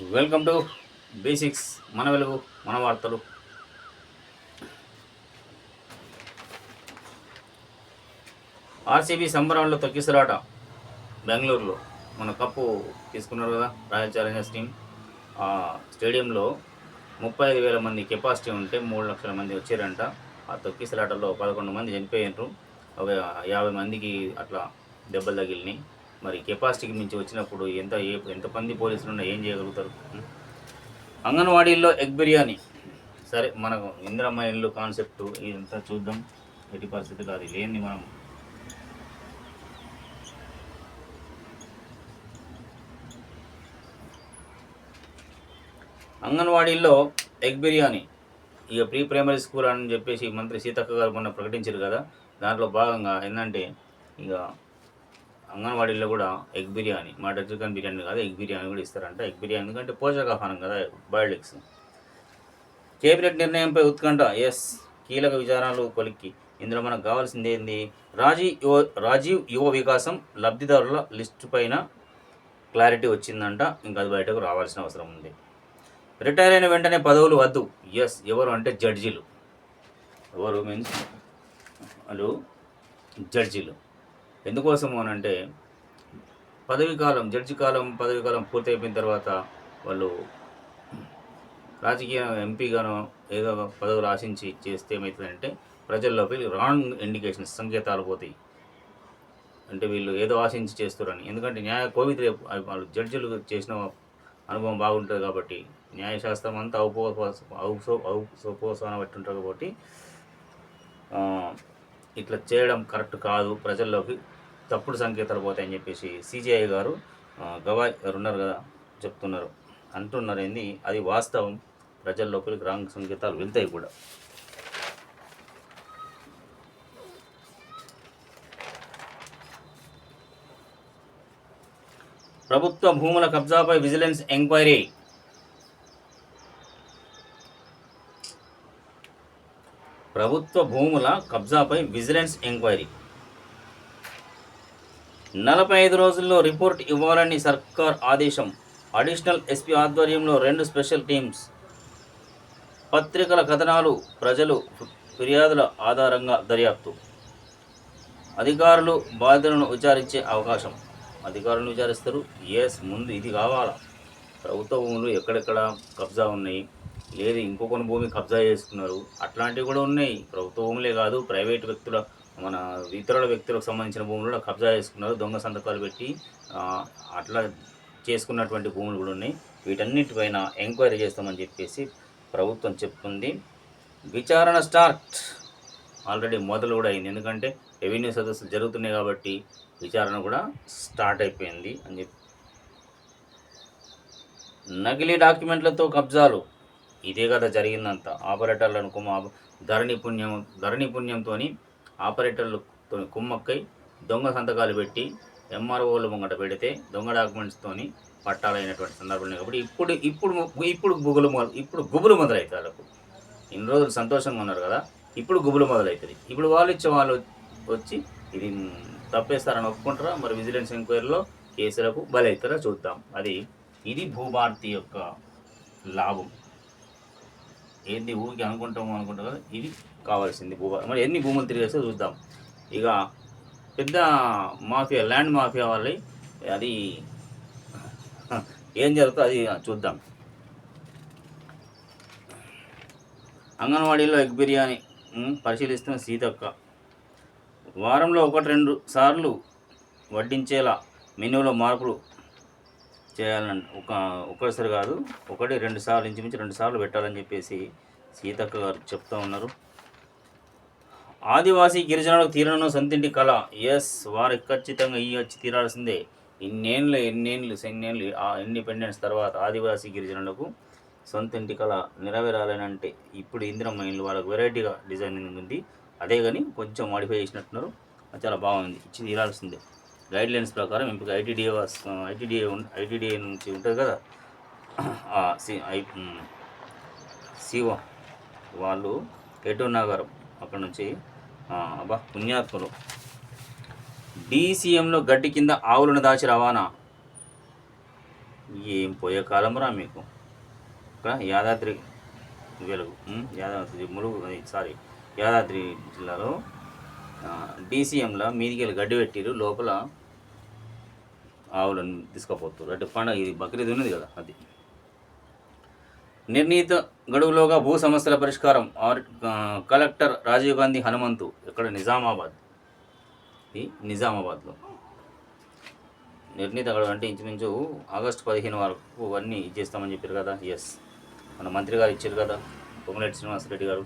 Welcome to basics మన వెలుగు మన వార్తలు ఆర్సీబీ సంబరాల్లో తొక్కిసలాట బెంగళూరులో. మన కప్పు తీసుకున్నారు కదా రాయల్ ఛాలెంజర్స్ టీం ఆ స్టేడియంలో ముప్పై ఐదు వేల మంది కెపాసిటీ ఉంటే మూడు లక్షల మంది వచ్చారంట. ఆ తొక్కిసలాటలో పదకొండు మంది చనిపోయినారు. ఒక యాభై మందికి అట్లా దెబ్బలు తగిలినాయి. మరి కెపాసిటీకి మించి వచ్చినప్పుడు ఎంత ఎంతమంది పోలీసులు ఉన్నా ఏం చేయగలుగుతారు? అంగన్వాడీల్లో ఎగ్ బిర్యానీ. సరే మనకు ఇందిరమ్మ ఇల్లు కాన్సెప్ట్ ఇదంతా చూద్దాం. ఎట్టి పరిస్థితి కాదు లేని మనం? అంగన్వాడీల్లో ఎగ్ బిర్యానీ. ఇక ప్రీ ప్రైమరీ స్కూల్ అని చెప్పేసి మంత్రి సీతక్క గారు మొన్న ప్రకటించారు కదా దాంట్లో భాగంగా ఏంటంటే ఇక అంగన్వాడీలో కూడా egg biryani mutton chicken biryani కాదు ఎగ్ బిర్యానీ కూడా ఇస్తారంట. ఎగ్ బిర్యానీ ఎందుకంటే పోషకాహారం కదా బాయిల్డ్ ఎగ్స్ కేబినెట్ నిర్ణయంపై ఉత్కంఠ ఎస్ కీలక విచారణలు కొలిక్కి ఇందులో మనకు కావాల్సింది ఏంది? రాజీవ్ యువ రాజీవ్ యువ వికాసం లబ్ధిదారుల లిస్టు పైన క్లారిటీ వచ్చిందంట. ఇంకా అది బయటకు రావాల్సిన అవసరం ఉంది. రిటైర్ అయిన వెంటనే పదవులు వద్దు. ఎస్ ఎవరు అంటే జడ్జీలు. ఎవరు మీన్స్? వాళ్ళు జడ్జీలు. ఎందుకోసము అని అంటే పదవి కాలం జడ్జి కాలం పదవి కాలం పూర్తయిపోయిన తర్వాత వాళ్ళు రాజకీయ ఎంపీగానో ఏదో పదవులు ఆశించి చేస్తే ఏమవుతుందంటే ప్రజల్లోకి రాంగ్ ఇండికేషన్స్ సంకేతాలు పోతాయి అంటే వీళ్ళు ఏదో ఆశించి చేస్తారని ఎందుకంటే న్యాయ కోవిత రేపు వాళ్ళు జడ్జిలు చేసిన అనుభవం బాగుంటుంది కాబట్టి న్యాయశాస్త్రం అంతా ఔపోస ఔసో ఔసోపోసాన బట్టి ఉంటుంది కాబట్టి ఇట్లా చేయడం కరెక్ట్ కాదు ప్రజల్లోకి తప్పుడు సంకేతాలు పోతాయని చెప్పేసి సిజిఐ గారు గవాయ్ గారు ఉన్నారు కదా చెప్తున్నారు. అంటున్నారు ఏంది? అది వాస్తవం. ప్రజల లోపలికి రాంగ్ సంకేతాలు వెళ్తాయి కూడా. ప్రభుత్వ భూముల కబ్జాపై విజిలెన్స్ ఎంక్వైరీ. ప్రభుత్వ భూముల కబ్జాపై విజిలెన్స్ ఎంక్వైరీ. నలభై ఐదు రోజుల్లో రిపోర్ట్ ఇవ్వాలని సర్కార్ ఆదేశం. అడిషనల్ ఎస్పీ ఆధ్వర్యంలో రెండు స్పెషల్ టీమ్స్. పత్రికల కథనాలు ప్రజలు ఫిర్యాదుల ఆధారంగా దర్యాప్తు. అధికారులు బాధితులను విచారించే అవకాశం. అధికారులను విచారిస్తారు. ఎస్ ముందు ఇది కావాలా? ప్రభుత్వ భూములు ఎక్కడెక్కడ కబ్జా ఉన్నాయి? లేదు ఇంకొకని భూమి కబ్జా చేసుకున్నారు. అట్లాంటివి కూడా ఉన్నాయి. ప్రభుత్వ భూములే కాదు ప్రైవేట్ వ్యక్తుల మన ఇతరుల వ్యక్తులకు సంబంధించిన భూములు కబ్జా చేసుకున్నారు దొంగ సంతకాలు పెట్టి అట్లా చేసుకున్నటువంటి భూములు కూడా ఉన్నాయి. వీటన్నిటిపైన ఎంక్వైరీ చేస్తామని చెప్పేసి ప్రభుత్వం చెప్తుంది. విచారణ స్టార్ట్. ఆల్రెడీ మొదలు కూడా అయింది. ఎందుకంటే రెవెన్యూ సదస్సులు జరుగుతున్నాయి కాబట్టి విచారణ కూడా స్టార్ట్ అయిపోయింది అని చెప్పి. నకిలీ డాక్యుమెంట్లతో కబ్జాలు. ఇదే కదా జరిగిందంతా. ఆపరేటర్లను కుమ్మ ధరణి పుణ్యం ధరణి పుణ్యంతో ఆపరేటర్లతో కుమ్మక్కై దొంగ సంతకాలు పెట్టి ఎంఆర్ఓలు ముంగట పెడితే దొంగ డాక్యుమెంట్స్తోని పట్టాలైనటువంటి సందర్భం కాబట్టి ఇప్పుడు ఇప్పుడు ఇప్పుడు గుబులు మొదలు ఇప్పుడు గుబులు మొదలవుతాయి వాళ్ళకు. ఇన్ని రోజులు సంతోషంగా ఉన్నారు కదా ఇప్పుడు గుబులు మొదలవుతుంది ఇప్పుడు వాళ్ళు ఇచ్చే వాళ్ళు వచ్చి ఇది తప్పేస్తారని ఒప్పుకుంటారా? మరి విజిలెన్స్ ఎంక్వైరీలో కేసులకు బలవుతారా చూద్దాం. అది ఇది భూభారతి యొక్క లాభం. ఏంది ఊరికి అనుకుంటాము అనుకుంటాం కదా ఇది కావాల్సింది భూభా మరి ఎన్ని భూములు తిరిగేస్తే చూద్దాం. ఇక పెద్ద మాఫియా ల్యాండ్ మాఫియా వాళ్ళి అది ఏం జరుగుతుందో అది చూద్దాం. అంగన్వాడీలో ఎగ్ బిర్యానీ పరిశీలిస్తున్న సీతక్క. వారంలో ఒకటి రెండు సార్లు వడ్డించేలా మెనూలో మార్పులు చేయాలని ఒక ఒక్కసారి కాదు ఒకటి రెండు సార్లు ఇంచుమించు రెండు సార్లు పెట్టాలని చెప్పేసి సీతక్క గారు చెప్తా ఉన్నారు. ఆదివాసీ గిరిజనులకు తీరను సొంతింటి కళ. ఎస్ వారికి ఖచ్చితంగా ఈ వచ్చి తీరాల్సిందే. ఇన్నేళ్ళు ఎన్నేళ్ళు ఎన్నేళ్ళు ఆ ఇండిపెండెన్స్ తర్వాత ఆదివాసీ గిరిజనులకు సొంత ఇంటి కళ నెరవేరాలని అంటే ఇప్పుడు ఇందిరమ్మ ఇల్లు వాళ్ళకి వెరైటీగా డిజైనింగ్ ఉంది. అదే కానీ కొంచెం మాడిఫై చేసినట్టున్నారు. చాలా బాగుంది. ఇచ్చి తీరాల్సిందే. గైడ్ లైన్స్ ప్రకారం ఎంపిక ఐటీడీఏ ఐటీడీఏ ఐటీడీఏ నుంచి ఉంటుంది కదా. సి ఐ సిఓ వాళ్ళు ఎటు నగరం అక్కడ నుంచి అబ్బా పుణ్యాత్ములు. డీసీఎంలో గడ్డి కింద ఆవులను దాచి రవాణా. ఏం పోయే కాలంరా మీకు? ఇక్కడ యాదాద్రి వెలుగు యాదాద్రి ములుగు అది, సారీ యాదాద్రి జిల్లాలో డీసీఎంలో మీదికి వెళ్ళి గడ్డి పెట్టిరు లోపల ఆవులను తీసుకుపోతారు అంటే పండగ ఇది బక్రీద్ ఉన్నది కదా అది. నిర్ణీత గడువులోగా భూ సమస్యల పరిష్కారం ఆర్ కలెక్టర్ రాజీవ్ గాంధీ హనుమంతు ఇక్కడ నిజామాబాద్. ఇది నిజామాబాద్లో. నిర్ణీత గడువు అంటే ఇంచుమించు ఆగస్టు పదిహేను వరకు అన్నీ ఇచ్చేస్తామని చెప్పారు కదా? ఎస్ మన మంత్రి గారు ఇచ్చారు కదా పొంగులేటి శ్రీనివాసరెడ్డి గారు.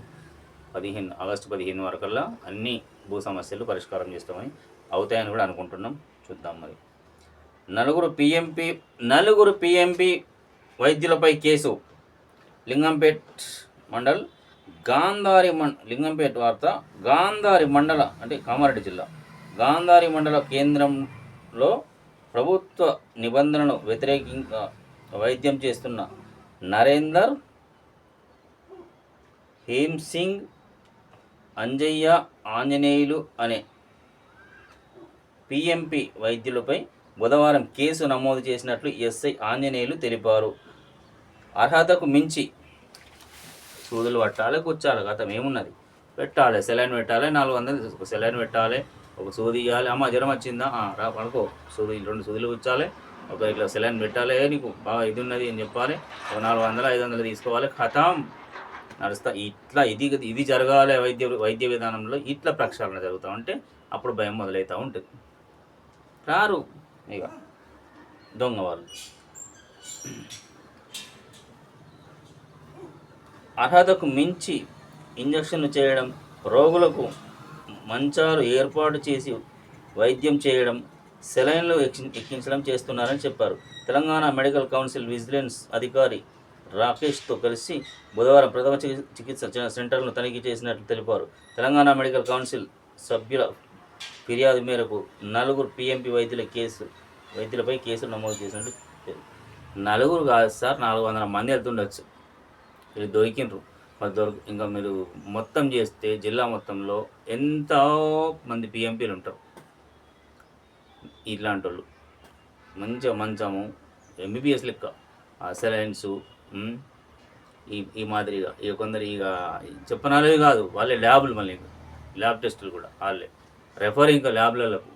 పదిహేను ఆగస్టు పదిహేను వరకల్లా అన్ని భూ సమస్యలు పరిష్కారం చేస్తామని అవుతాయని కూడా అనుకుంటున్నాం. చూద్దాం మరి. నలుగురు పిఎంపి నలుగురు పిఎంపి వైద్యులపై కేసు. లింగంపేట్ మండల్ గాంధారి మం లింగంపేట్ వార్త గాంధారి మండల అంటే కామారెడ్డి జిల్లా. గాంధారి మండల కేంద్రంలో ప్రభుత్వ నిబంధనను వ్యతిరేకంగా వైద్యం చేస్తున్న నరేందర్ హేమ్సింగ్ అంజయ్య ఆంజనేయులు అనే పిఎంపి వైద్యులపై బుధవారం కేసు నమోదు చేసినట్లు ఎస్ఐ ఆంజనేయులు తెలిపారు. అర్హతకు మించి సూదులు పట్టాలి కూర్చాలి గతం ఏమున్నది? పెట్టాలి. సెలైన్ పెట్టాలి నాలుగు వందలు సెలైన్ పెట్టాలి. ఒక సూది ఇవ్వాలి అమ్మ జ్వరం వచ్చిందా? రా పడుకో. సూది రెండు సూదులు కూర్చాలి. ఒక ఇట్లా సెలైన్ పెట్టాలి. నీకు బాగా ఇది ఉన్నది అని చెప్పాలి. ఒక నాలుగు వందలు ఐదు వందలు తీసుకోవాలి. కథం నడుస్తా. ఇట్లా ఇది ఇది జరగాలి వైద్య వైద్య విధానంలో ఇట్లా ప్రక్షాళన జరుగుతూ ఉంటే అప్పుడు భయం మొదలవుతూ ఉంటుంది. రారు. ఇక దొంగ వాళ్ళు. అర్హతకు మించి ఇంజక్షన్లు చేయడం రోగులకు మంచాలు ఏర్పాటు చేసి వైద్యం చేయడం సెలైన్లు ఎక్కి- ఎక్కించడం చేస్తున్నారని చెప్పారు. తెలంగాణ మెడికల్ కౌన్సిల్ విజిలెన్స్ అధికారి రాకేష్తో కలిసి బుధవారం ప్రథమ చికిత్స సెంటర్ను తనిఖీ చేసినట్లు తెలిపారు. తెలంగాణ మెడికల్ కౌన్సిల్ సభ్యుల ఫిర్యాదు మేరకు నలుగురు పిఎంపి వైద్యుల కేసు వైద్యులపై కేసులు నమోదు చేసినట్టు నలుగురు కాదు సార్ నాలుగు వందల మంది వెళ్తుండొచ్చు. వీళ్ళు దొరికిండ్రు. మరి దొరికి ఇంకా మీరు మొత్తం చేస్తే జిల్లా మొత్తంలో ఎంతో మంది పిఎంపీలు ఉంటారు. ఇట్లాంటి వాళ్ళు మంచిగా మంచము ఎంబీబీఎస్ లెక్క. సెలైన్సు ఈ ఈ మాదిరిగా. ఇక కొందరు ఇక చెప్పనాలే కాదు వాళ్ళే ల్యాబులు మళ్ళీ ల్యాబ్ టెస్టులు కూడా వాళ్ళే. రెఫర్ ఇంకా ల్యాబ్లకు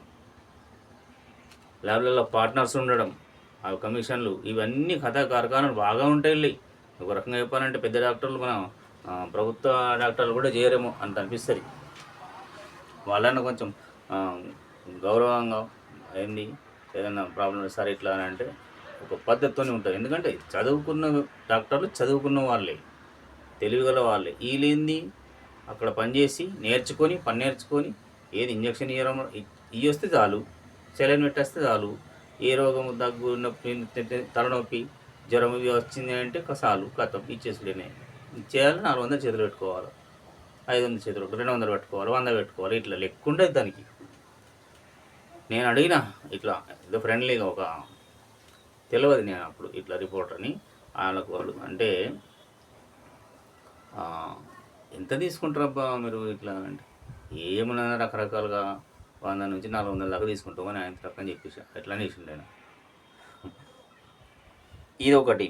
ల్యాబ్లలో పార్ట్నర్స్ ఉండడం ఆ కమిషన్లు ఇవన్నీ కథా కార్ఖానాలు బాగా ఉంటాయి ఒక రకంగా చెప్పాలంటే పెద్ద డాక్టర్లు మనం ప్రభుత్వ డాక్టర్లు కూడా చేయరేమో అంత అనిపిస్తుంది. వాళ్ళని కొంచెం గౌరవంగా ఏంది? ఏదైనా ప్రాబ్లం సరే ఇట్లా అని అంటే ఒక పద్ధతితోనే ఉంటుంది ఎందుకంటే చదువుకున్న డాక్టర్లు చదువుకున్న వాళ్ళే తెలివిగల వాళ్ళే. వీళ్ళేంది? అక్కడ పనిచేసి నేర్చుకొని పని నేర్చుకొని ఏది ఇంజక్షన్ ఇవ్వడం ఇవ్వస్తే చాలు సెలైన్ పెట్టేస్తే చాలు ఏ రోగము దగ్గు నొప్పి తలనొప్పి జ్వరం ఇవి వచ్చింది అంటే చాలు కథం ఇచ్చేసులేనే ఇచ్చేయాలి నాలుగు వందలు చేతులు పెట్టుకోవాలి. ఐదు వందలు చేతులు రెండు వందలు పెట్టుకోవాలి వంద పెట్టుకోవాలి ఇట్లా లెక్క ఉండదు దానికి. నేను అడిగిన ఇట్లా ఏదో ఫ్రెండ్లీగా ఒక తెలియదు నేను అప్పుడు ఇట్లా రిపోర్టర్ని వాళ్ళకు వాళ్ళు అంటే ఎంత తీసుకుంటారబ్బా మీరు ఇట్లా అంటే? ఏమన్నా రకరకాలుగా వంద నుంచి నాలుగు వందల దాకా తీసుకుంటామని ఆయన తక్కువ చెప్పేసి. అట్లా చేసిండు నేను ఇదొకటి.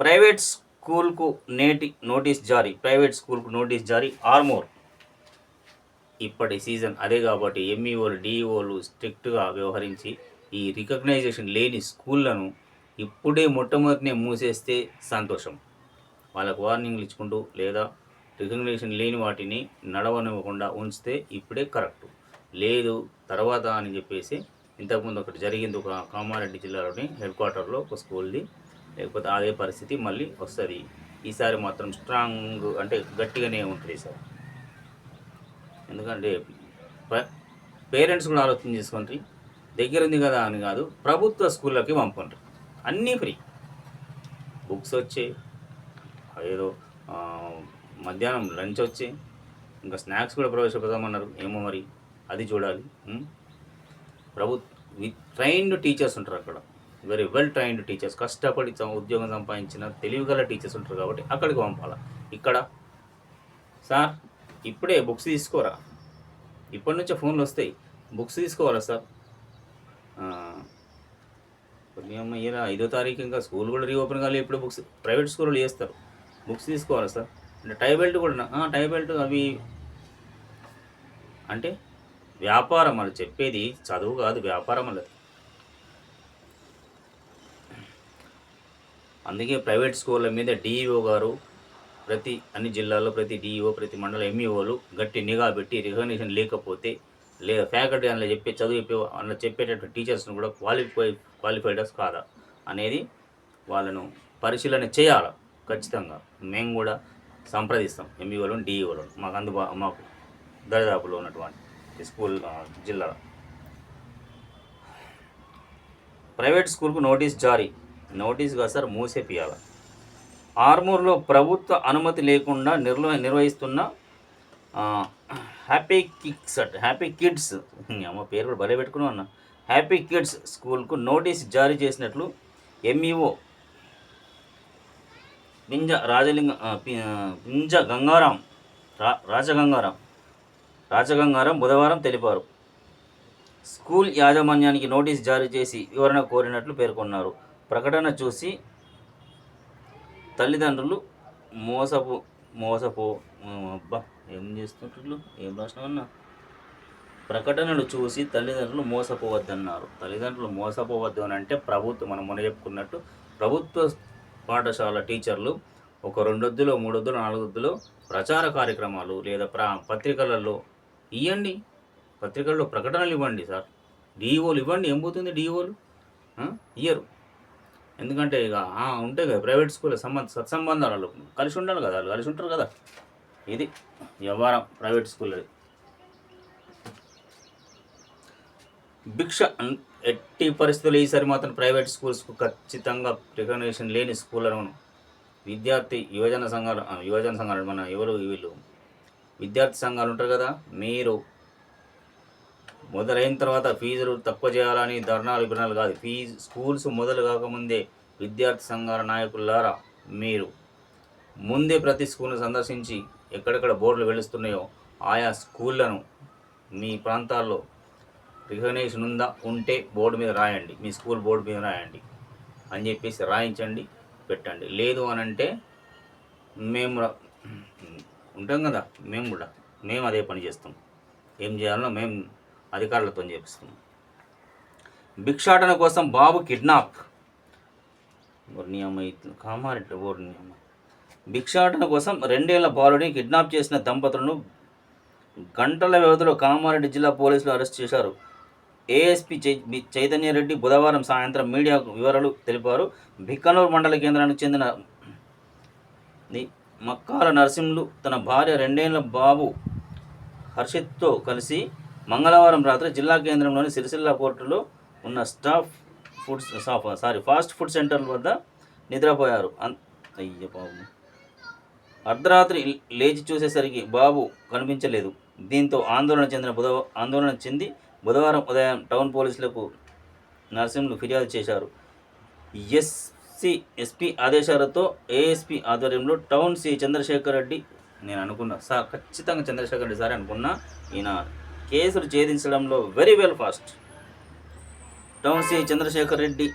ప్రైవేట్ స్కూల్కు నేటి నోటీస్ జారీ. ప్రైవేట్ స్కూల్కు నోటీస్ జారీ. ఆర్మోర్ ఇప్పటి సీజన్ అదే కాబట్టి ఎంఈఓలు డిఈఓలు స్ట్రిక్ట్గా వ్యవహరించి ఈ రికగ్నైజేషన్ లేని స్కూళ్ళను ఇప్పుడే మొట్టమొదటినే మూసేస్తే సంతోషం. వాళ్ళకు వార్నింగ్లు ఇచ్చుకుంటూ లేదా రికగ్నేషన్ లేని వాటిని నడవనివ్వకుండా ఉంచితే ఇప్పుడే కరెక్ట్. లేదు తర్వాత అని చెప్పేసి ఇంతకుముందు ఒకటి జరిగింది. ఒక కామారెడ్డి జిల్లాలోని హెడ్ క్వార్టర్లో ఒక స్కూల్ది లేకపోతే అదే పరిస్థితి మళ్ళీ వస్తుంది. ఈసారి మాత్రం స్ట్రాంగ్ అంటే గట్టిగానే ఉంటుంది సార్. ఎందుకంటే పేరెంట్స్ కూడా ఆలోచన చేసుకోండి. దగ్గర ఉంది కదా అని కాదు ప్రభుత్వ స్కూళ్ళకి పంపండి. అన్నీ ఫ్రీ. బుక్స్ వచ్చే ఏదో మధ్యాహ్నం లంచ్ వచ్చే ఇంకా స్నాక్స్ కూడా ప్రవేశపెడదామన్నారు. ఏమో మరి అది చూడాలి. ప్రభు విత్ ట్రైన్డ్ టీచర్స్ ఉంటారు అక్కడ. వెరీ వెల్ ట్రైన్డ్ టీచర్స్ కష్టపడి ఉద్యోగం సంపాదించిన తెలివిగల టీచర్స్ ఉంటారు కాబట్టి అక్కడికి పంపాలా. ఇక్కడ. సార్ ఇప్పుడే బుక్స్ తీసుకోరా? ఇప్పటి నుంచే ఫోన్లు వస్తాయి. బుక్స్ తీసుకోవాలా సార్? పుణ్యమ్మ ఇలా ఐదో తారీఖు ఇంకా స్కూల్ కూడా రీఓపెన్ కాలేదు ఇప్పుడు బుక్స్ ప్రైవేట్ స్కూల్లో చేస్తారు. బుక్స్ తీసుకోవాలా సార్? అంటే టై బెల్ట్ కూడా టై బెల్ట్ అవి. అంటే వ్యాపారం వాళ్ళు చెప్పేది చదువు కాదు వ్యాపారం అన్నది అందుకే ప్రైవేట్ స్కూళ్ళ మీద డిఈఓ గారు ప్రతి అన్ని జిల్లాల్లో ప్రతి డిఈఓ ప్రతి మండల ఎంఈఓలు గట్టి నిఘా పెట్టి రికగ్నిషన్ లేకపోతే లేదా ఫ్యాకల్టీ అందులో చెప్పే చదువు చెప్పే అందులో చెప్పేటటువంటి టీచర్స్ని కూడా క్వాలిఫై క్వాలిఫైడర్స్ కాదా అనేది వాళ్ళను పరిశీలన చేయాలి ఖచ్చితంగా. మేము కూడా సంప్రదిస్తాం ఎంఈఓలను డిఈఓలను మాకు అందుబా మాకు దరిదాపులో ఉన్నటువంటి స్కూల్ జిల్లాలో. ప్రైవేట్ స్కూల్కు నోటీస్ జారీ. నోటీస్గా సార్ మూసేపియాలి ఆర్మూర్లో ప్రభుత్వ అనుమతి లేకుండా నిర్వ నిర్వహిస్తున్న happy kicks at happy kids. అమ్మ పేరు కూడా భలే పెట్టుకున్నాం అన్న. హ్యాపీ కిడ్స్ స్కూల్కు నోటీస్ జారీ చేసినట్లు ఎంఈఓ పింజ రాజలింగ పింజ గంగారాం రా రాజగంగారాం రాజగంగారాం బుధవారం తెలిపారు. స్కూల్ యాజమాన్యానికి నోటీస్ జారీ చేసి వివరణ కోరినట్లు పేర్కొన్నారు. ప్రకటన చూసి తల్లిదండ్రులు మోసపు మోసపో అబ్బా ఏం చేస్తుంటారు ఏం రాసినామన్నా ప్రకటనలు చూసి తల్లిదండ్రులు మోసపోవద్దన్నారు. తల్లిదండ్రులు మోసపోవద్దు అని అంటే ప్రభుత్వం మనం మొన్న చెప్పుకున్నట్టు ప్రభుత్వ పాఠశాల టీచర్లు ఒక రెండొద్దులో మూడొద్దులో నాలుగొద్దులో ప్రచార కార్యక్రమాలు లేదా ప్ర పత్రికలలో ఇవ్వండి పత్రికల్లో ప్రకటనలు ఇవ్వండి సార్. డిఈఓలు ఇవ్వండి. ఏం పోతుంది డిఈఓలు ఇయ్యరు. ఎందుకంటే ఇక ఉంటాయి కదా ప్రైవేట్ స్కూల్ సంబంధ సత్సంబంధాలు వాళ్ళు కలిసి ఉండాలి కదా వాళ్ళు కలిసి ఉంటారు కదా. ఇది వ్యవహారం ప్రైవేట్ స్కూల్ అది భిక్ష అన్- ఎట్టి పరిస్థితులు ఈసారి మాత్రం ప్రైవేట్ స్కూల్స్కు ఖచ్చితంగా రికగ్నేషన్ లేని స్కూళ్ళను విద్యార్థి యువజన సంఘాలు యువజన సంఘాలు మన ఎవరు వీళ్ళు విద్యార్థి సంఘాలు ఉంటారు కదా మీరు మొదలైన తర్వాత ఫీజులు తక్కువ చేయాలని ధర్నాలు విభజనలు కాదు. ఫీజు స్కూల్స్ మొదలు కాకముందే విద్యార్థి సంఘాల నాయకులారా మీరు ముందే ప్రతి స్కూల్ను సందర్శించి ఎక్కడెక్కడ బోర్డులు వెలుస్తున్నాయో ఆయా స్కూళ్ళను మీ ప్రాంతాల్లో రికగ్నేషన్ ఉందా ఉంటే బోర్డు మీద రాయండి. మీ స్కూల్ బోర్డు మీద రాయండి. అని చెప్పేసి రాయించండి పెట్టండి. లేదు అని అంటే మేము ఉంటాం కదా మేము కూడా. మేము అదే పని చేస్తాం. ఏం చేయాలో మేము అధికారులతో చేపిస్తుంది భిక్షాటన కోసం బాబు కిడ్నాప్. కామారెడ్డి ఓరి భిక్షాటన కోసం రెండేళ్ళ బాలుడిని కిడ్నాప్ చేసిన దంపతులను గంటల వ్యవధిలో కామారెడ్డి జిల్లా పోలీసులు అరెస్ట్ చేశారు. ఏఎస్పీ చై చైతన్యరెడ్డి బుధవారం సాయంత్రం మీడియా వివరాలు తెలిపారు. బిక్కనూరు మండల కేంద్రానికి చెందిన మక్కాల నరసింహులు తన భార్య రెండేళ్ళ బాబు హర్షిత్తో కలిసి మంగళవారం రాత్రి జిల్లా కేంద్రంలోని సిరిసిల్ల పోర్టులో ఉన్న స్టాఫ్ ఫుడ్స్ సాఫ్ సారీ ఫాస్ట్ ఫుడ్ సెంటర్ వద్ద నిద్రపోయారు. అన్ అయ్య బాబు అర్ధరాత్రి లేచి చూసేసరికి బాబు కనిపించలేదు. దీంతో ఆందోళన చెందిన బుధవ ఆందోళన చెంది బుధవారం ఉదయం టౌన్ పోలీసులకు నరసింహులు ఫిర్యాదు చేశారు. ఎస్సి ఎస్పీ ఆదేశాలతో ఏఎస్పీ ఆధ్వర్యంలో టౌన్ సి చంద్రశేఖర్ రెడ్డి నేను అనుకున్నా సార్ ఖచ్చితంగా చంద్రశేఖర్ రెడ్డి సార్ అనుకున్నా ఈయన కేసులు ఛేదించడంలో very well fast town C Chandrasekhar Reddy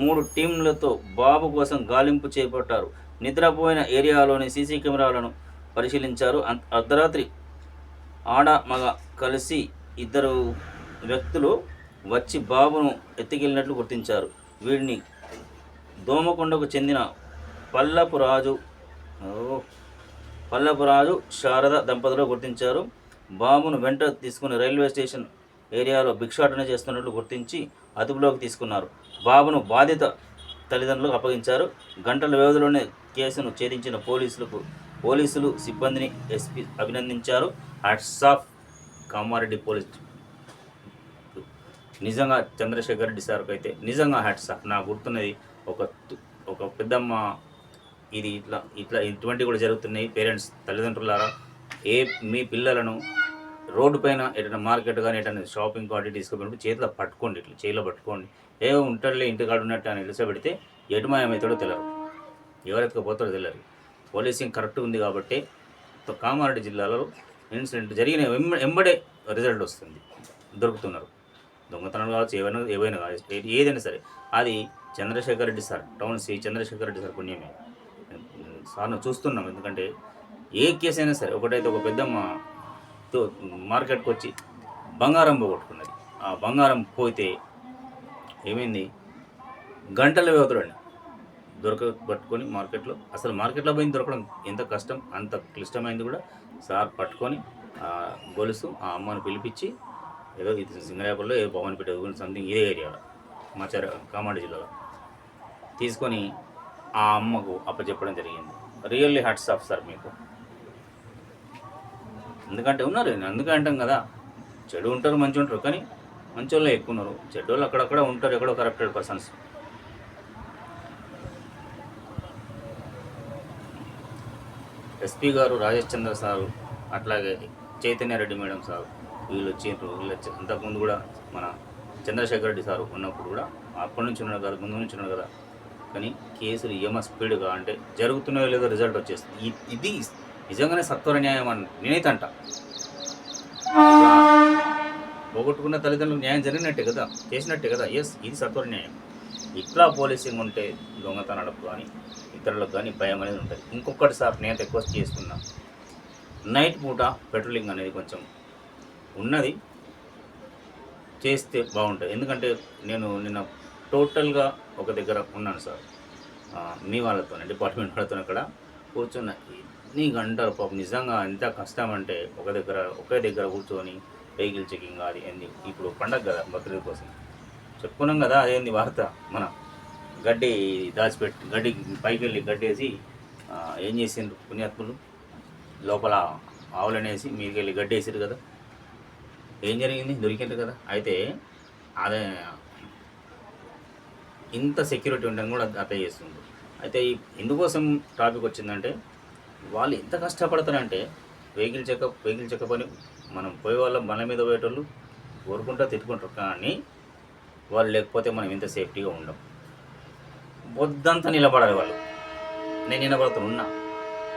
మూడు టీంలతో బాబు కోసం గాలింపు చేపట్టారు. నిద్రపోయిన ఏరియాలోని సీసీ కెమెరాలను పరిశీలించారు. అర్ధరాత్రి ఆడ మగ కలిసి ఇద్దరు వ్యక్తులు వచ్చి బాబును ఎత్తుకెళ్ళినట్లు గుర్తించారు. వీడిని దోమకొండకు చెందిన పల్లపు రాజు పల్లపు రాజు శారద దంపతులు గుర్తించారు. బాబును వెంట తీసుకుని రైల్వే స్టేషన్ ఏరియాలో భిక్షాటన చేస్తున్నట్లు గుర్తించి అదుపులోకి తీసుకున్నారు. బాబును బాధిత తల్లిదండ్రులకు అప్పగించారు. గంటల వ్యవధిలోనే కేసును ఛేదించిన పోలీసులకు పోలీసులు సిబ్బందిని ఎస్పీ అభినందించారు. హ్యాట్స్ ఆఫ్ కామారెడ్డి పోలీస్ నిజంగా చంద్రశేఖర్ రెడ్డి సార్కి అయితే నిజంగా హ్యాట్స్ ఆఫ్. నాకు గుర్తున్నది ఒక ఒక పెద్దమ్మ ఇది ఇట్లా ఇట్లా ఇటువంటివి కూడా జరుగుతున్నాయి పేరెంట్స్ తల్లిదండ్రులారా. ఏ మీ పిల్లలను రోడ్డు పైన ఎటైనా మార్కెట్ కానీ ఎటైనా షాపింగ్ కార్డు తీసుకుపోయినప్పుడు చేతిలో పట్టుకోండి ఇట్లా చేతిలో పట్టుకోండి. ఏ ఉంటాడులే ఇంటికాడు ఉన్నట్టు అని పెడితే ఎటుమాయమవుతాడో తెలియదు ఎవరెత్తుకుపోతాడో తెలియదు పోలీసింగ్ కరెక్ట్ ఉంది కాబట్టి కామారెడ్డి జిల్లాలో ఇన్సిడెంట్ జరిగిన వెంబ- ఎంబడే రిజల్ట్ వస్తుంది. దొరుకుతున్నారు. దొంగతనం కావచ్చు ఏవైనా ఏవైనా కావచ్చు ఏదైనా సరే. అది Chandrashekar Reddy sir town C Chandrashekar Reddy sir పుణ్యమే. సార్ను చూస్తున్నాం. ఎందుకంటే ఏ కేసు అయినా సరే ఒకటైతే ఒక పెద్దమ్మ మార్కెట్కి వచ్చి బంగారం పోగొట్టుకున్నది. ఆ బంగారం పోతే ఏమైంది? గంటల వ్యవధిలోనే దొరక పట్టుకొని మార్కెట్లో అసలు మార్కెట్లో పోయి దొరకడం ఎంత కష్టం అంత క్లిష్టమైంది కూడా సార్ పట్టుకొని ఆ గొలుసు ఆ అమ్మను పిలిపించి ఏదో ఇది సింగరాపల్లిలో ఏదో పవన్ పెట్టే సంథింగ్ ఇదే ఏరియాలో మాచార కామారెడ్డి జిల్లాలో. తీసుకొని ఆ అమ్మకు అప్పచెప్పడం జరిగింది. రియల్లీ హ్యాట్స్ ఆఫ్ సార్ మీకు. ఎందుకంటే ఉన్నారు అందుకే అంటాం కదా. చెడు ఉంటారు మంచి ఉంటారు కానీ మంచి వాళ్ళు ఎక్కువ ఉన్నారు. చెడ్డ వాళ్ళు అక్కడక్కడ ఉంటారు ఎక్కడో కరప్టెడ్ పర్సన్స్ ఎస్పీ గారు రాజేష్ చంద్ర సారు అట్లాగే చైతన్య రెడ్డి మేడం సార్ వీళ్ళు వచ్చిండ్రు వీళ్ళు వచ్చి అంతకుముందు కూడా మన చంద్రశేఖర్ రెడ్డి సార్ ఉన్నప్పుడు కూడా అప్పటి నుంచి ఉన్నాడు కదా ముందు నుంచి ఉన్నాడు కదా. కానీ కేసులు ఏమ స్పీడ్గా అంటే జరుగుతున్నాయో లేదో రిజల్ట్ వచ్చేస్తుంది. ఇది నిజంగానే సత్వర న్యాయం అని నేనైతే అంట. పోగొట్టుకున్న తల్లిదండ్రులకు న్యాయం జరిగినట్టే కదా చేసినట్టే కదా. ఎస్ ఇది సత్వర న్యాయం. ఇట్లా పోలీసింగ్ ఉంటే దొంగతనాలకు కానీ ఇతరులకు కానీ భయం అనేది ఉంటుంది. ఇంకొకటి సార్ నేను రిక్వెస్ట్ చేస్తున్నా నైట్ పూట పెట్రోలింగ్ అనేది కొంచెం ఉన్నది. చేస్తే బాగుంటుంది. ఎందుకంటే నేను నిన్న టోటల్గా ఒక దగ్గర ఉన్నాను సార్. మీ వాళ్ళతో డిపార్ట్మెంట్ వాళ్ళతో అక్కడ కూర్చున్న. నీకు అంటారు పాపం నిజంగా ఎంత కష్టం అంటే ఒక దగ్గర ఒకే దగ్గర కూర్చొని వెహికల్ చెకింగ్ అది ఏంది? ఇప్పుడు పండగ కదా బక్రీద్ కోసం. చెప్పుకున్నాం కదా అదేంది వార్త? మన గడ్డి దాచిపెట్టి గడ్డి పైకి వెళ్ళి గడ్డి వేసి ఏం చేసిండ్రు పుణ్యాత్ములు? లోపల ఆవులనేసి మీకు వెళ్ళి గడ్డి వేసారు కదా. ఏం జరిగింది? దొరికిండ్రు కదా. అయితే అదే ఇంత సెక్యూరిటీ ఉండడం కూడా అదే చేస్తుంది అయితే ఈ ఎందుకోసం టాపిక్ వచ్చిందంటే వాళ్ళు ఎంత కష్టపడతారంటే వెహికల్ చెకప్ వెహికల్ చెకప్ అని మనం పోయే వాళ్ళం మన మీద పోయేటోళ్ళు కోరుకుంటా తిట్టుకుంటారు. కానీ వాళ్ళు లేకపోతే మనం ఇంత సేఫ్టీగా ఉండం. వద్దంతా నిలబడాలి వాళ్ళు. నేను నిలబడతాను ఉన్నా.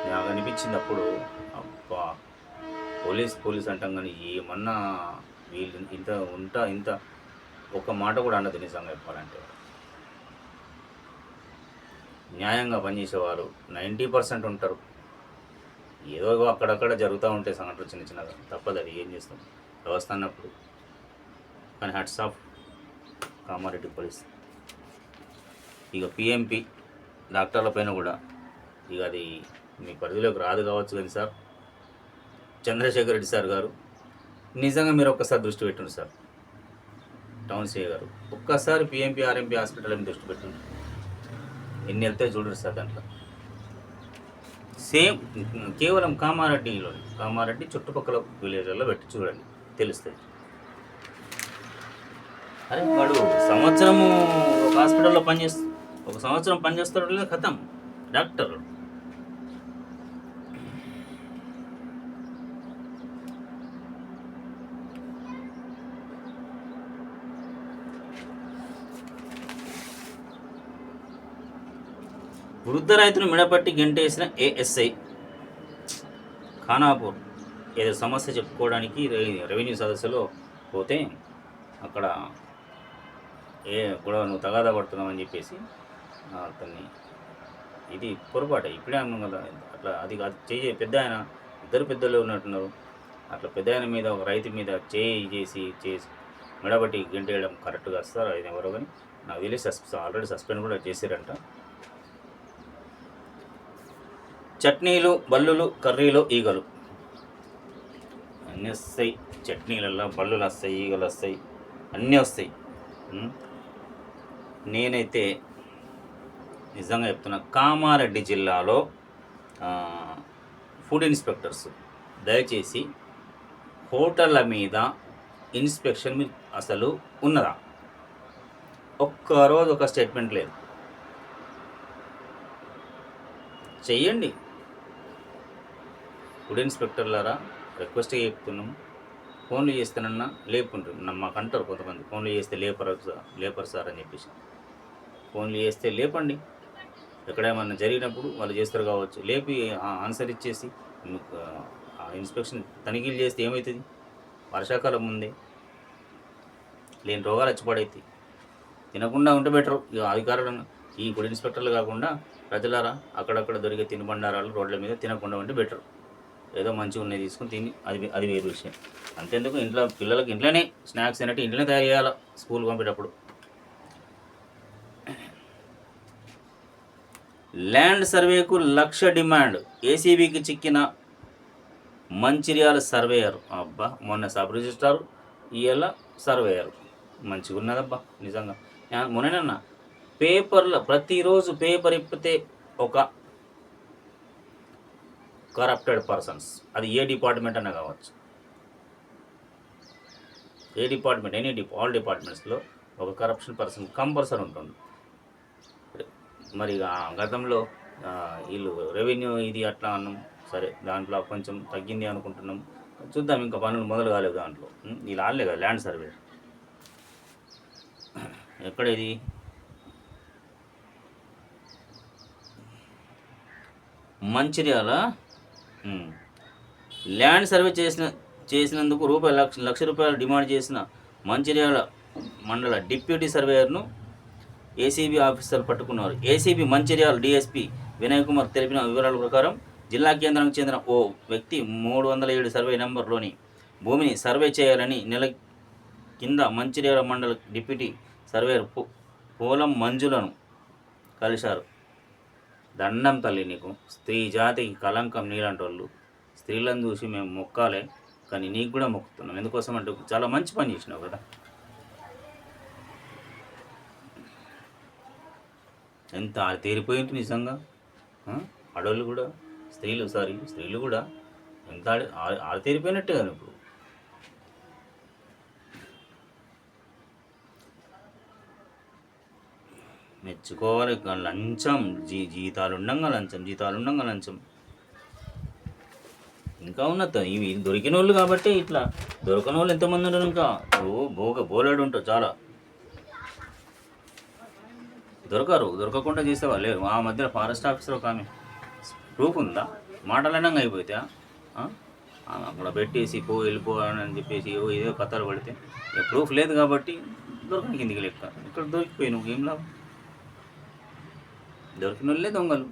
నాకు అనిపించింది అప్పుడు అబ్బా పోలీస్ పోలీస్ అంటాం కానీ ఏమన్నా వీళ్ళు ఇంత ఉంటా ఇంత ఒక మాట కూడా అన్నది నిజంగా చెప్పాలంటే. న్యాయంగా పనిచేసేవారు నైంటీ పర్సెంట్ ఉంటారు. ఏదో అక్కడక్కడ జరుగుతూ ఉంటాయి సంఘటనలు చిన్న చిన్నగా. తప్పదు అది ఏం చేస్తాం? వ్యవస్థ అన్నప్పుడు కానీ హట్స్ ఆఫ్ కామారెడ్డి పోలీస్. ఇక పిఎంపి డాక్టర్ల పైన కూడా ఇక అది మీ పరిధిలోకి రాదు కావచ్చు కానీ సార్ చంద్రశేఖర్ రెడ్డి సార్ గారు నిజంగా మీరు ఒక్కసారి దృష్టి పెట్టండి సార్. టౌన్ సిఏ గారు ఒక్కసారి పిఎంపీ ఆర్ఎంపీ హాస్పిటల్ మీద దృష్టి పెట్టండి. ఎన్ని వెళ్తే చూడండి సార్ దాంట్లో. సేమ్ కేవలం కామారెడ్డిలో కామారెడ్డి చుట్టుపక్కల విలేజ్లలో పెట్టి చూడండి తెలుస్తుంది అరే వాడు సంవత్సరము ఒక హాస్పిటల్లో పనిచేస్తా ఒక సంవత్సరం పనిచేస్తాడు లేదా కథం. డాక్టర్. వృద్ధ రైతును మిడపట్టి గెంటేసిన ఏఎస్ఐ. ఖానాపూర్ ఏదో సమస్య చెప్పుకోవడానికి రెవెన్యూ సదస్సులో పోతే అక్కడ ఏ కూడా నువ్వు తగాదా పడుతున్నావు చెప్పేసి అతన్ని ఇది పొరపాటే. ఇప్పుడే అన్నాం కదా అట్లా అది కాదు చేయి పెద్ద ఆయన ఇద్దరు పెద్దలు ఉన్నట్టున్నారు. అట్లా పెద్ద ఆయన మీద ఒక రైతు మీద చేయి చేసి చేసి మెడబట్టి గెంటేయడం కరెక్ట్గా వస్తారు సార్? ఆయన ఎవరో కానీ నాకు తెలిసి సస్ ఆల్రెడీ సస్పెండ్ కూడా చేశారంట. చట్నీలు బల్లులు కర్రీలు ఈగలు. అన్నీ వస్తాయి. చట్నీలలో బల్లులు వస్తాయి ఈగలు వస్తాయి. అన్నీ వస్తాయి. నేనైతే నిజంగా చెప్తున్నా కామారెడ్డి జిల్లాలో ఫుడ్ ఇన్స్పెక్టర్స్ దయచేసి హోటళ్ళ మీద ఇన్స్పెక్షన్ మీకు అసలు ఉన్నదా? ఒక్కరోజు ఒక స్టేట్మెంట్ లేదు. చెయ్యండి. ఫుడ్ ఇన్స్పెక్టర్లారా రిక్వెస్ట్గా చెప్తున్నాం ఫోన్లు చేస్తానన్నా లేపుంటారు నా- మాకు అంటారు కొంతమంది ఫోన్లు చేస్తే లేపరు సార్ లేపరు సార్ అని చెప్పేసి. ఫోన్లు చేస్తే లేపండి. ఎక్కడేమన్నా జరిగినప్పుడు వాళ్ళు చేస్తారు కావచ్చు. లేపి ఆ ఆన్సర్ ఇచ్చేసి ఆ ఇన్స్పెక్షన్ తనిఖీలు చేస్తే ఏమవుతుంది వర్షాకాలం ఉంది లేని రోగాలు వచ్చి తినకుండా ఉంటే బెటర్. ఇక అధికారులు ఈ గుడి ఇన్స్పెక్టర్లు కాకుండా ప్రజలారా అక్కడక్కడ దొరికే తినుబండారాలు రోడ్ల మీద తినకుండా ఉంటే బెటర్. ఏదో మంచిగా ఉన్నాయి తీసుకుని తిని అది అది వేరు విషయం. అంతేందుకు ఇంట్లో పిల్లలకి ఇంట్లోనే స్నాక్స్ అనేవి ఇంట్లోనే తయారు చేయాలి స్కూల్ పంపేటప్పుడు. ల్యాండ్ సర్వేకు లక్ష డిమాండ్. ఏసీబీకి చిక్కిన మంచిర్యాల సర్వేయర్. అబ్బా మొన్న సబ్ రిజిస్ట్రార్ ఇవాళ సర్వేయర్. మంచిగా ఉన్నదబ్బా నిజంగా. యా- మొన్ననన్నా పేపర్లో ప్రతిరోజు పేపర్ ఇప్పితే ఒక కరప్టెడ్ పర్సన్స్ అది ఏ డిపార్ట్మెంట్ అన్నా కావచ్చు. ఏ డిపార్ట్మెంట్ ఎనీ డిపా ఆల్ డిపార్ట్మెంట్స్లో ఒక కరప్షన్ పర్సన్ కంపల్సరీ ఉంటుంది. మరి ఇక గతంలో వీళ్ళు రెవెన్యూ ఇది అట్లా అన్నాం సరే దాంట్లో కొంచెం తగ్గింది అనుకుంటున్నాం. చూద్దాం ఇంకా పనులు మొదలు కాలేవు దాంట్లో. వీళ్ళు ఆడలే కదా ల్యాండ్ సర్వే ఎక్కడ ఇది మంచిర్యాల? ల్యాండ్ సర్వే చేసిన చేసినందుకు రూపాయలు లక్ష లక్ష రూపాయలు డిమాండ్ చేసిన మంచిర్యాల మండల డిప్యూటీ సర్వేయర్ను ఏసీబీ ఆఫీసర్లు పట్టుకున్నారు. ఏసీబీ మంచిర్యాల డిఎస్పీ వినయ్ కుమార్ తెలిపిన వివరాల ప్రకారం జిల్లా కేంద్రానికి చెందిన ఓ వ్యక్తి మూడు వందల ఏడు సర్వే నెంబర్లోని భూమిని సర్వే చేయాలని నెల కింద మంచిర్యాల మండల డిప్యూటీ సర్వేయర్ పో పోలం మంజులను కలిశారు. దండం తల్లి నీకు. స్త్రీ జాతికి కలంకం నీలాంటి వాళ్ళు స్త్రీలను చూసి మేము మొక్కాలే కానీ నీకు కూడా మొక్కుతున్నాం. ఎందుకోసం అంటే చాలా మంచి పని చేసినావు కదా. ఎంత తేరిపోయింది నిజంగా? ఆడవాళ్ళు కూడా స్త్రీలు సారీ స్త్రీలు కూడా ఎంత ఆడి- ఆడతేరిపోయినట్టే కదా ఇప్పుడు. మెచ్చుకోవాలి లంచం జీ జీతాలు ఉండంగా లంచం జీతాలు ఉండంగా లంచం. ఇంకా ఉన్నత. ఇవి దొరికిన వాళ్ళు కాబట్టి ఇట్లా. దొరకని వాళ్ళు ఎంతమంది ఉన్నారు ఇంకా? ఓ బోగ బోలాడు ఉంటావు చాలా. దొరకరు దొరకకుండా చేసేవాళ్ళు లేరు. ఆ మధ్యలో ఫారెస్ట్ ఆఫీసర్ ఒక ఆమె ప్రూఫ్ ఉందా? మాటలనంగా అయిపోతే అక్కడ పెట్టేసి పో వెళ్ళిపో అని చెప్పేసి ఓ ఏదో కథలు పడితే ప్రూఫ్ లేదు కాబట్టి దొరకని కిందికి లెక్క. ఇక్కడ దొరికిపోయి నువ్వు ఏం లాభం? దొరికిన వాళ్ళే దొంగలు.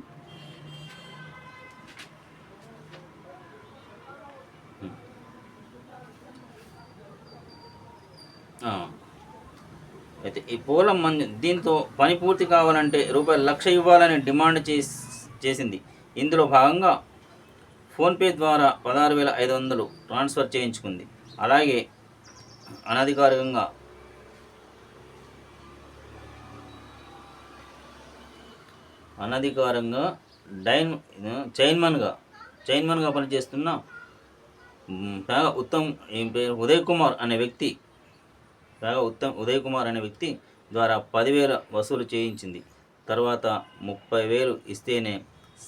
అయితే ఈ పూల మంది దీంతో పని పూర్తి కావాలంటే రూపాయలు లక్ష ఇవ్వాలని డిమాండ్ చేసి చేసింది. ఇందులో భాగంగా ఫోన్పే ద్వారా పదహారు వేల ఐదు వందలు ట్రాన్స్ఫర్ చేయించుకుంది. అలాగే అనధికారికంగా అనధికారంగా డైన్ చైన్మన్గా చైన్మన్గా పనిచేస్తున్న ఉత్తమ్ ఏం పేరు ఉదయ్ కుమార్ అనే వ్యక్తి కాగా ఉత్తమ్ ఉదయ్ కుమార్ అనే వ్యక్తి ద్వారా పదివేల వసూలు చేయించింది. తర్వాత ముప్పై వేలు ఇస్తేనే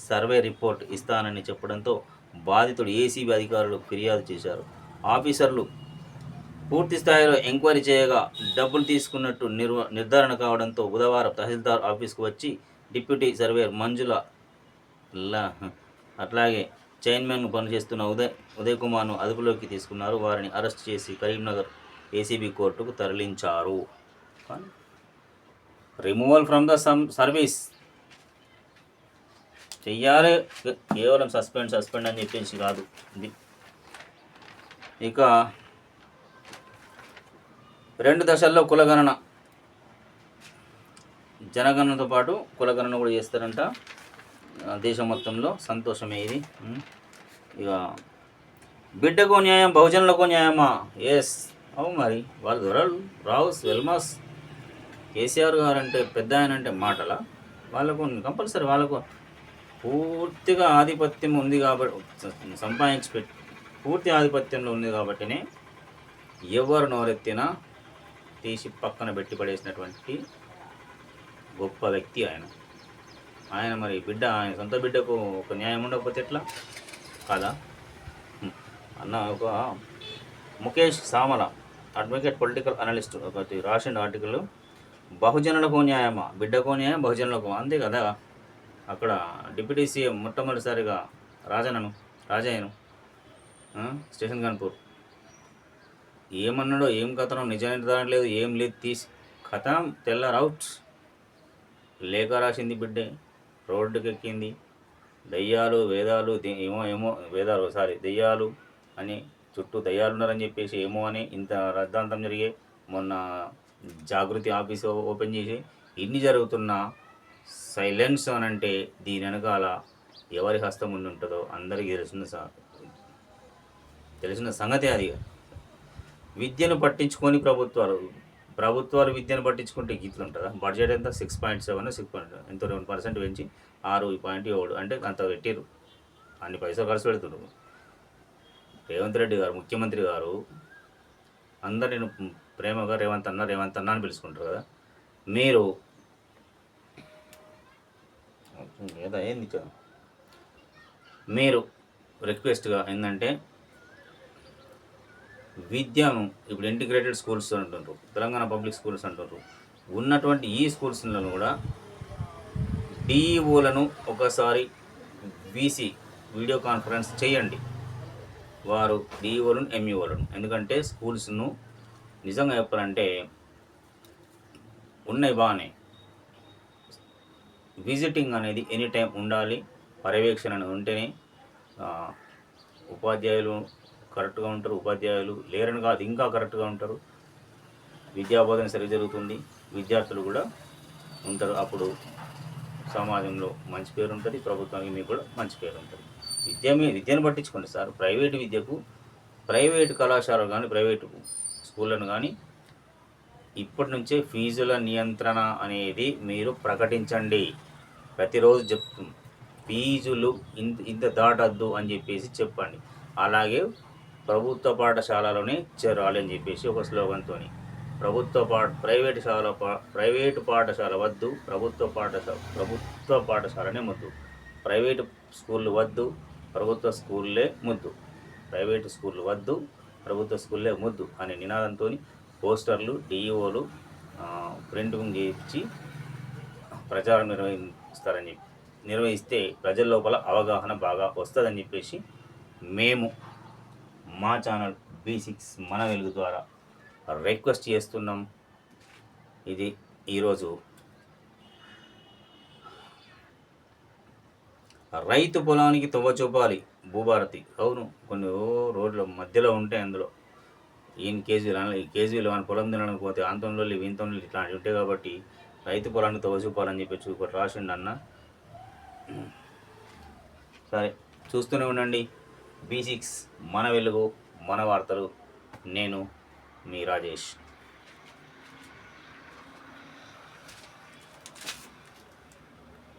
సర్వే రిపోర్ట్ ఇస్తానని చెప్పడంతో బాధితుడు ఏసీబీ అధికారులు ఫిర్యాదు చేశారు. ఆఫీసర్లు పూర్తి స్థాయిలో ఎంక్వైరీ చేయగా డబ్బులు తీసుకున్నట్టు నిర్వ నిర్ధారణ కావడంతో బుధవారం తహసీల్దార్ ఆఫీస్కు వచ్చి డిప్యూటీ సర్వేర్ మంజుల అట్లాగే చైర్మన్ పనిచేస్తున్న ఉదయ్ ఉదయ్ కుమార్ను అదుపులోకి తీసుకున్నారు. వారిని అరెస్ట్ చేసి కరీంనగర్ ఏసీబీ కోర్టుకు తరలించారు. Removal from the some service. చెయ్యాలి. కేవలం సస్పెండ్ సస్పెండ్ అని చెప్పేసి కాదు. ఇది. ఇక రెండు దశల్లో కులగణన. జనగణనతో పాటు కులగణన కూడా చేస్తారంట. దేశం మొత్తంలో సంతోషమే ఇది. ఇక బిడ్డకు న్యాయం బహుజనులకు న్యాయమా? ఎస్ అవు మరి. వాళ్ళు దొరలు రావుస్ వెల్మాస్ కేసీఆర్ గారు అంటే పెద్ద ఆయన అంటే మాటల? వాళ్ళకు కంపల్సరీ వాళ్ళకు పూర్తిగా ఆధిపత్యం ఉంది కాబట్టి సంపాదించి పెట్టి పూర్తి ఆధిపత్యంలో ఉంది కాబట్టినే ఎవరు నోరెత్తినా తీసి పక్కన పెట్టి పడేసినటువంటి గొప్ప వ్యక్తి ఆయన. ఆయన మరి బిడ్డ ఆయన సొంత బిడ్డకు ఒక న్యాయం ఉండకపోతే ఎట్లా? కాదా? అన్న ఒక Mukesh Samala advocate political analyst ఒకటి రాసిన ఆర్టికల్ బహుజనులకు న్యాయమా? బిడ్డకు న్యాయం బహుజనులకు అంతే కదా. అక్కడ డిప్యూటీ సీఎం మొట్టమొదటిసారిగా రాజనను రాజయ్యను స్టేషన్ కాన్పూర్ ఏమన్నాడో ఏం కథనో నిజమైన నిర్ధారణ లేదు ఏం లేదు తీసి కథనం తెల్ల రౌట్ లేఖ రాసింది బిడ్డే రోడ్డుకి ఎక్కింది దయ్యాలు వేదాలు ఏమో ఏమో వేదాలు సారీ దెయ్యాలు అని చుట్టూ దయ్యాలున్నారని చెప్పేసి ఏమో అని ఇంత రద్దాంతం జరిగే మొన్న జాగృతి ఆఫీస్ ఓపెన్ చేసి ఇన్ని జరుగుతున్న సైలెన్స్ అని అంటే దీని వెనకాల ఎవరి హస్తం ఉండి ఉంటుందో అందరికీ తెలిసిన తెలిసిన సంగతి అది. విద్యను పట్టించుకొని ప్రభుత్వాలు ప్రభుత్వాలు విద్యను పట్టించుకుంటే గీతలు ఉంటుందా బడ్జెట్ ఎంత? Six point seven six point ఎంతో రెండు పర్సెంట్ పెంచి ఆరు పాయింట్ ఏడు అంటే అంత పెట్టారు అన్ని పైసలు ఖర్చు పెడుతున్నారు రేవంత్ రెడ్డి గారు ముఖ్యమంత్రి గారు అందరు నేను ప్రేమగా రేవంత్ అన్న రేవంత్ అన్న అని పిలుచుకుంటారు కదా. మీరు లేదా ఏంది మీరు రిక్వెస్ట్గా ఏంటంటే విద్యను ఇప్పుడు ఇంటిగ్రేటెడ్ స్కూల్స్ అంటుండ్రు తెలంగాణ పబ్లిక్ స్కూల్స్ అంటుండ్రు. ఉన్నటువంటి ఈ స్కూల్స్లో కూడా డిఈఓలను ఒకసారి వీసీ వీడియో కాన్ఫరెన్స్ చేయండి. వారు డిఈఓలను ఎంఈఓలను ఎందుకంటే స్కూల్స్ను నిజంగా చెప్పాలంటే ఉన్నాయి బాగానే. విజిటింగ్ అనేది ఎనీ టైం ఉండాలి. పర్యవేక్షణ అనేది ఉంటేనే ఉపాధ్యాయులు కరెక్ట్గా ఉంటారు. ఉపాధ్యాయులు లేరని కాదు ఇంకా కరెక్ట్గా ఉంటారు. విద్యాబోధన సరిగ్గా జరుగుతుంది. విద్యార్థులు కూడా ఉంటారు. అప్పుడు సమాజంలో మంచి పేరు ఉంటుంది. ప్రభుత్వానికి మీకు కూడా మంచి పేరు ఉంటుంది. విద్య మీ విద్యను పట్టించుకోండి సార్. ప్రైవేటు విద్యకు ప్రైవేటు కళాశాలలు కానీ ప్రైవేటు స్కూళ్ళను కానీ ఇప్పటి నుంచే ఫీజుల నియంత్రణ అనేది మీరు ప్రకటించండి. ప్రతిరోజు చెప్తాం ఫీజులు ఇంత ఇంత దాటద్దు అని చెప్పేసి చెప్పండి. అలాగే ప్రభుత్వ పాఠశాలలోనే చేరాలి అని చెప్పేసి ఒక స్లోగన్తో ప్రభుత్వ పా ప్రైవేట్ శాల పా- ప్రైవేటు పాఠశాల వద్దు ప్రభుత్వ పాఠశాల ప్రభుత్వ పాఠశాలనే వద్దు. ప్రైవేటు స్కూళ్ళు వద్దు ప్రభుత్వ స్కూళ్ళే ముద్దు. ప్రైవేటు స్కూళ్ళు వద్దు ప్రభుత్వ స్కూళ్ళే ముద్దు అనే నినాదంతో పోస్టర్లు డిఈఓలు ప్రింటింగ్ చేయించి ప్రచారం నిర్వహిస్తారని చెప్పి నిర్వహిస్తే ప్రజల లోపల అవగాహన బాగా వస్తుందని చెప్పేసి మేము మా ఛానల్ బీ సిక్స్ మన వెలుగు ద్వారా రిక్వెస్ట్ చేస్తున్నాం. ఇది ఈరోజు రైతు పొలానికి తొవ్వ చూపాలి భూభారతి. అవును కొన్ని రోడ్ల మధ్యలో ఉంటాయి అందులో. ఈయన కేజీలు ఈ కేజీలు అని పొలం తినడానికి పోతే ఆంతంలో వీంతంలో ఇట్లాంటివి ఉంటాయి కాబట్టి రైతు పొలాన్ని తువ్వ చూపాలని చెప్పి ఒకటి రాసిండు అన్న. సరే చూస్తూనే ఉండండి. బీ సిక్స్ మన వెలుగు మన వార్తలు. నేను మీ రాజేష్.